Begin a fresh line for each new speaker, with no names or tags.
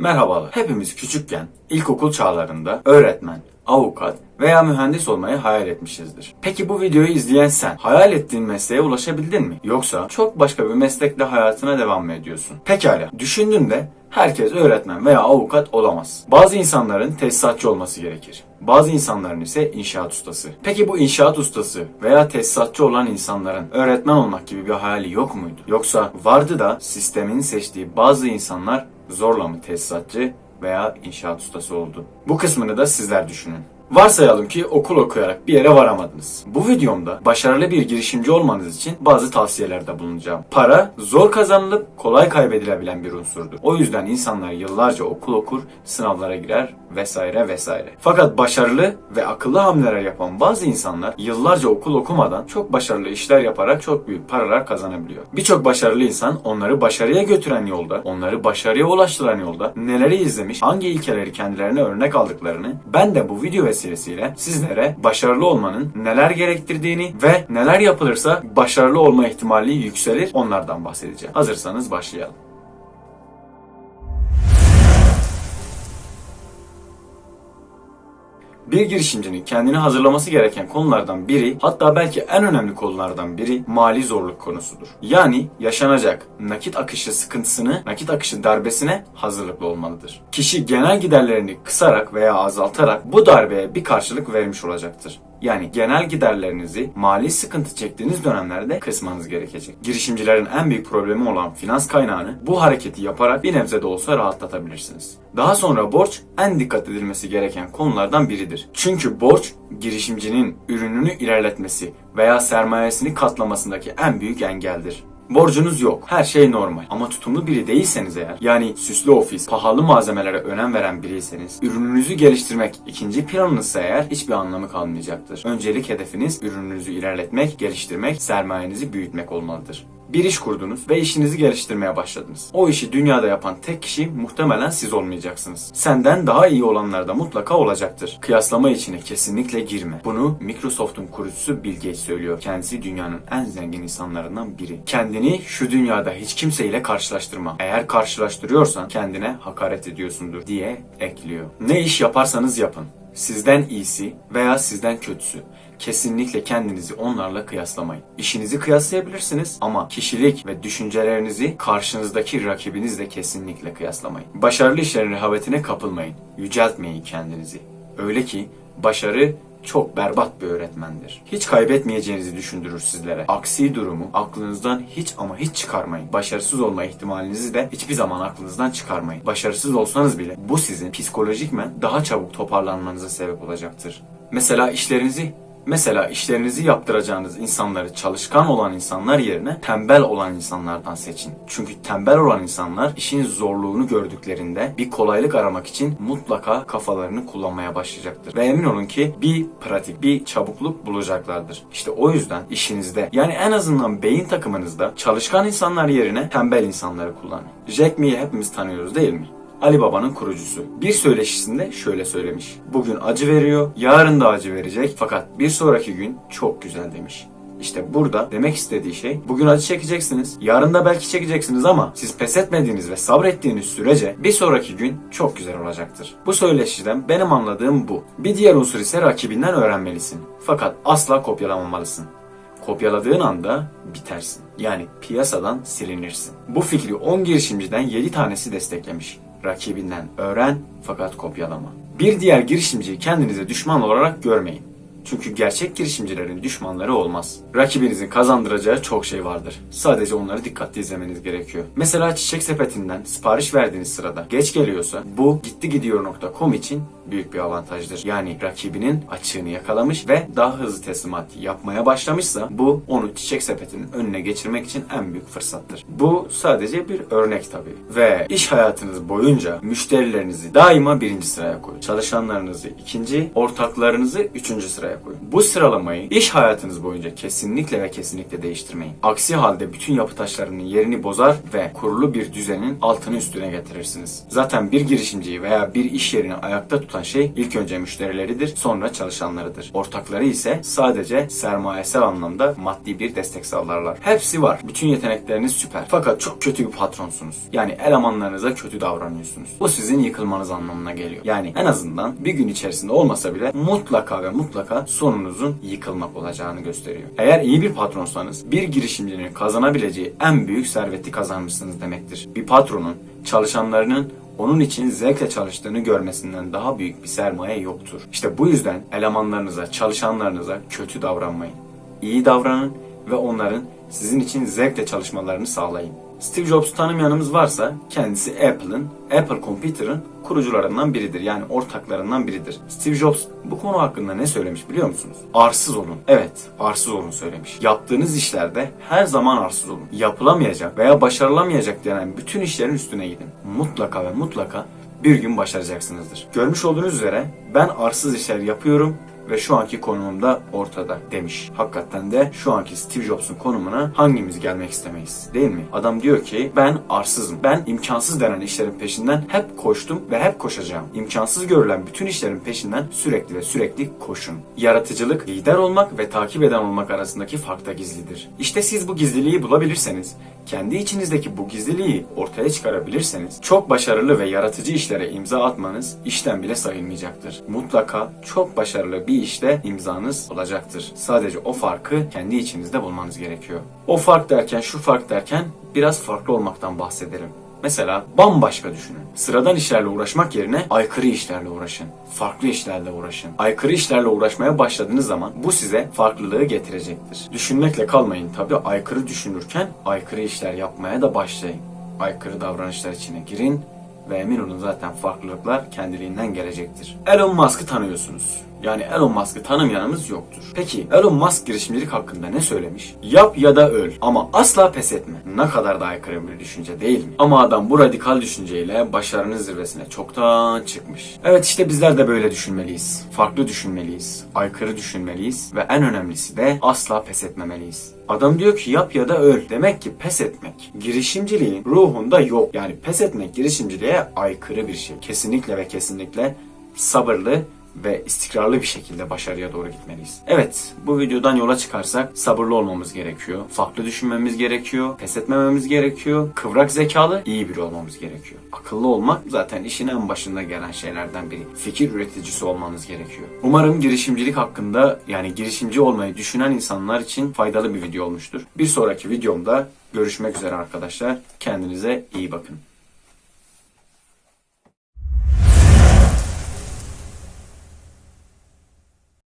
Merhabalar. Hepimiz küçükken ilkokul çağlarında öğretmen, avukat veya mühendis olmayı hayal etmişizdir. Peki bu videoyu izleyen sen hayal ettiğin mesleğe ulaşabildin mi? Yoksa çok başka bir meslekle hayatına devam mı ediyorsun? Pekala. Düşündüğünde herkes öğretmen veya avukat olamaz. Bazı insanların tesisatçı olması gerekir. Bazı insanların ise inşaat ustası. Peki bu inşaat ustası veya tesisatçı olan insanların öğretmen olmak gibi bir hayali yok muydu? Yoksa vardı da sistemin seçtiği bazı insanlar zorla mı tesisatçı veya inşaat ustası oldu? Bu kısmını da sizler düşünün. Varsayalım ki okul okuyarak bir yere varamadınız. Bu videomda başarılı bir girişimci olmanız için bazı tavsiyelerde bulunacağım. Para zor kazanılıp kolay kaybedilebilen bir unsurdur. O yüzden insanlar yıllarca okul okur, sınavlara girer vesaire vesaire. Fakat başarılı ve akıllı hamleler yapan bazı insanlar yıllarca okul okumadan çok başarılı işler yaparak çok büyük paralar kazanabiliyor. Birçok başarılı insan onları başarıya götüren yolda, onları başarıya ulaştıran yolda neleri izlemiş, hangi ilkeleri kendilerine örnek aldıklarını ben de bu video vesilesiyle sizlere başarılı olmanın neler gerektirdiğini ve neler yapılırsa başarılı olma ihtimali yükselir onlardan bahsedeceğim. Hazırsanız başlayalım. Bir girişimcinin kendini hazırlaması gereken konulardan biri, hatta belki en önemli konulardan biri mali zorluk konusudur. Yani yaşanacak nakit akışı sıkıntısını, nakit akışı darbesine hazırlıklı olmalıdır. Kişi genel giderlerini kısarak veya azaltarak bu darbeye bir karşılık vermiş olacaktır. Yani genel giderlerinizi mali sıkıntı çektiğiniz dönemlerde kısmanız gerekecek. Girişimcilerin en büyük problemi olan finans kaynağını bu hareketi yaparak bir nebze de olsa rahatlatabilirsiniz. Daha sonra borç en dikkat edilmesi gereken konulardan biridir. Çünkü borç girişimcinin ürününü ilerletmesi veya sermayesini katlamasındaki en büyük engeldir. Borcunuz yok. Her şey normal. Ama tutumlu biri değilseniz eğer, yani süslü ofis, pahalı malzemelere önem veren biriyseniz, ürününüzü geliştirmek ikinci planınızsa eğer hiçbir anlamı kalmayacaktır. Öncelik hedefiniz ürününüzü ilerletmek, geliştirmek, sermayenizi büyütmek olmalıdır. Bir iş kurdunuz ve işinizi geliştirmeye başladınız. O işi dünyada yapan tek kişi muhtemelen siz olmayacaksınız. Senden daha iyi olanlar da mutlaka olacaktır. Kıyaslama içine kesinlikle girme. Bunu Microsoft'un kurucusu Bill Gates söylüyor. Kendisi dünyanın en zengin insanlarından biri. Kendini şu dünyada hiç kimseyle karşılaştırma. Eğer karşılaştırıyorsan kendine hakaret ediyorsundur diye ekliyor. Ne iş yaparsanız yapın. Sizden iyisi veya sizden kötüsü. Kesinlikle kendinizi onlarla kıyaslamayın. İşinizi kıyaslayabilirsiniz ama kişilik ve düşüncelerinizi karşınızdaki rakibinizle kesinlikle kıyaslamayın. Başarılı işlerin rehavetine kapılmayın. Yüceltmeyin kendinizi. Öyle ki başarı çok berbat bir öğretmendir. Hiç kaybetmeyeceğinizi düşündürür sizlere. Aksi durumu aklınızdan hiç ama hiç çıkarmayın. Başarısız olma ihtimalinizi de hiçbir zaman aklınızdan çıkarmayın. Başarısız olsanız bile bu sizin psikolojikmen daha çabuk toparlanmanıza sebep olacaktır. Mesela işlerinizi Mesela işlerinizi yaptıracağınız insanları çalışkan olan insanlar yerine tembel olan insanlardan seçin. Çünkü tembel olan insanlar işin zorluğunu gördüklerinde bir kolaylık aramak için mutlaka kafalarını kullanmaya başlayacaktır. Ve emin olun ki bir pratik, bir çabukluk bulacaklardır. İşte o yüzden işinizde yani en azından beyin takımınızda çalışkan insanlar yerine tembel insanları kullanın. Jack Me'yi hepimiz tanıyoruz değil mi? Ali Baba'nın kurucusu. Bir söyleşisinde şöyle söylemiş. Bugün acı veriyor, yarın da acı verecek fakat bir sonraki gün çok güzel demiş. İşte burada demek istediği şey bugün acı çekeceksiniz, yarın da belki çekeceksiniz ama siz pes etmediğiniz ve sabrettiğiniz sürece bir sonraki gün çok güzel olacaktır. Bu söyleşiden benim anladığım bu. Bir diğer unsur ise rakibinden öğrenmelisin. Fakat asla kopyalamamalısın. Kopyaladığın anda bitersin. Yani piyasadan silinirsin. Bu fikri 10 girişimciden 7 tanesi desteklemiş. Rakibinden öğren fakat kopyalama. Bir diğer girişimciyi kendinize düşman olarak görmeyin. Çünkü gerçek girişimcilerin düşmanları olmaz. Rakibinizin kazandıracağı çok şey vardır. Sadece onları dikkatli izlemeniz gerekiyor. Mesela çiçek sepetinden sipariş verdiğiniz sırada geç geliyorsa bu gittigidiyor.com için büyük bir avantajdır. Yani rakibinin açığını yakalamış ve daha hızlı teslimat yapmaya başlamışsa bu onu çiçek sepetinin önüne geçirmek için en büyük fırsattır. Bu sadece bir örnek tabii. Ve iş hayatınız boyunca müşterilerinizi daima birinci sıraya koyun. Çalışanlarınızı ikinci, ortaklarınızı üçüncü sıraya koyun. Bu sıralamayı iş hayatınız boyunca kesinlikle ve kesinlikle değiştirmeyin. Aksi halde bütün yapı taşlarının yerini bozar ve kurulu bir düzenin altını üstüne getirirsiniz. Zaten bir girişimciyi veya bir iş yerini ayakta tutan tutan şey ilk önce müşterileridir, sonra çalışanlarıdır. Ortakları ise sadece sermayesel anlamda maddi bir destek sağlarlar. Hepsi var. Bütün yetenekleriniz süper. Fakat çok kötü bir patronsunuz. Yani elemanlarınıza kötü davranıyorsunuz. Bu sizin yıkılmanız anlamına geliyor. Yani en azından bir gün içerisinde olmasa bile mutlaka ve mutlaka sonunuzun yıkılmak olacağını gösteriyor. Eğer iyi bir patronsanız bir girişimcinin kazanabileceği en büyük serveti kazanmışsınız demektir. Bir patronun çalışanlarının onun için zevkle çalıştığını görmesinden daha büyük bir sermaye yoktur. İşte bu yüzden elemanlarınıza, çalışanlarınıza kötü davranmayın. İyi davranın ve onların sizin için zevkle çalışmalarını sağlayın. Steve Jobs'u tanımayanımız varsa kendisi Apple'ın, Apple Computer'ın kurucularından biridir. Yani ortaklarından biridir. Steve Jobs bu konu hakkında ne söylemiş biliyor musunuz? Arsız olun. Evet, arsız olun söylemiş. Yaptığınız işlerde her zaman arsız olun. Yapılamayacak veya başarılamayacak denen bütün işlerin üstüne gidin. Mutlaka ve mutlaka bir gün başaracaksınızdır. Görmüş olduğunuz üzere ben arsız işler yapıyorum ve şu anki konumum da ortada demiş. Hakikaten de şu anki Steve Jobs'un konumuna hangimiz gelmek istemeyiz değil mi? Adam diyor ki ben arsızım. Ben imkansız denen işlerin peşinden hep koştum ve hep koşacağım. İmkansız görülen bütün işlerin peşinden sürekli ve sürekli koşun. Yaratıcılık, lider olmak ve takip eden olmak arasındaki fark da gizlidir. İşte siz bu gizliliği bulabilirseniz, kendi içinizdeki bu gizliliği ortaya çıkarabilirseniz, çok başarılı ve yaratıcı işlere imza atmanız işten bile sayılmayacaktır. Mutlaka çok başarılı bir işte imzanız olacaktır. Sadece o farkı kendi içinizde bulmanız gerekiyor. O fark derken, şu fark derken biraz farklı olmaktan bahsedelim. Mesela bambaşka düşünün. Sıradan işlerle uğraşmak yerine aykırı işlerle uğraşın. Farklı işlerle uğraşın. Aykırı işlerle uğraşmaya başladığınız zaman bu size farklılığı getirecektir. Düşünmekle kalmayın tabi aykırı düşünürken aykırı işler yapmaya da başlayın. Aykırı davranışlar içine girin ve emin olun zaten farklılıklar kendiliğinden gelecektir. Elon Musk'ı tanıyorsunuz. Yani Elon Musk'ı tanımayanımız yoktur. Peki Elon Musk girişimcilik hakkında ne söylemiş? Yap ya da öl ama asla pes etme. Ne kadar da aykırı bir düşünce değil mi? Ama adam bu radikal düşünceyle başarının zirvesine çoktan çıkmış. Evet işte bizler de böyle düşünmeliyiz. Farklı düşünmeliyiz. Aykırı düşünmeliyiz ve en önemlisi de asla pes etmemeliyiz. Adam diyor ki yap ya da öl. Demek ki pes etmek girişimciliğin ruhunda yok. Yani pes etmek girişimciliğe aykırı bir şey. Kesinlikle ve kesinlikle sabırlı ve istikrarlı bir şekilde başarıya doğru gitmeliyiz. Evet, bu videodan yola çıkarsak sabırlı olmamız gerekiyor. Farklı düşünmemiz gerekiyor. Pes etmememiz gerekiyor. Kıvrak zekalı, iyi biri olmamız gerekiyor. Akıllı olmak zaten işin en başında gelen şeylerden biri. Fikir üreticisi olmanız gerekiyor. Umarım girişimcilik hakkında yani girişimci olmayı düşünen insanlar için faydalı bir video olmuştur. Bir sonraki videomda görüşmek üzere arkadaşlar. Kendinize iyi bakın.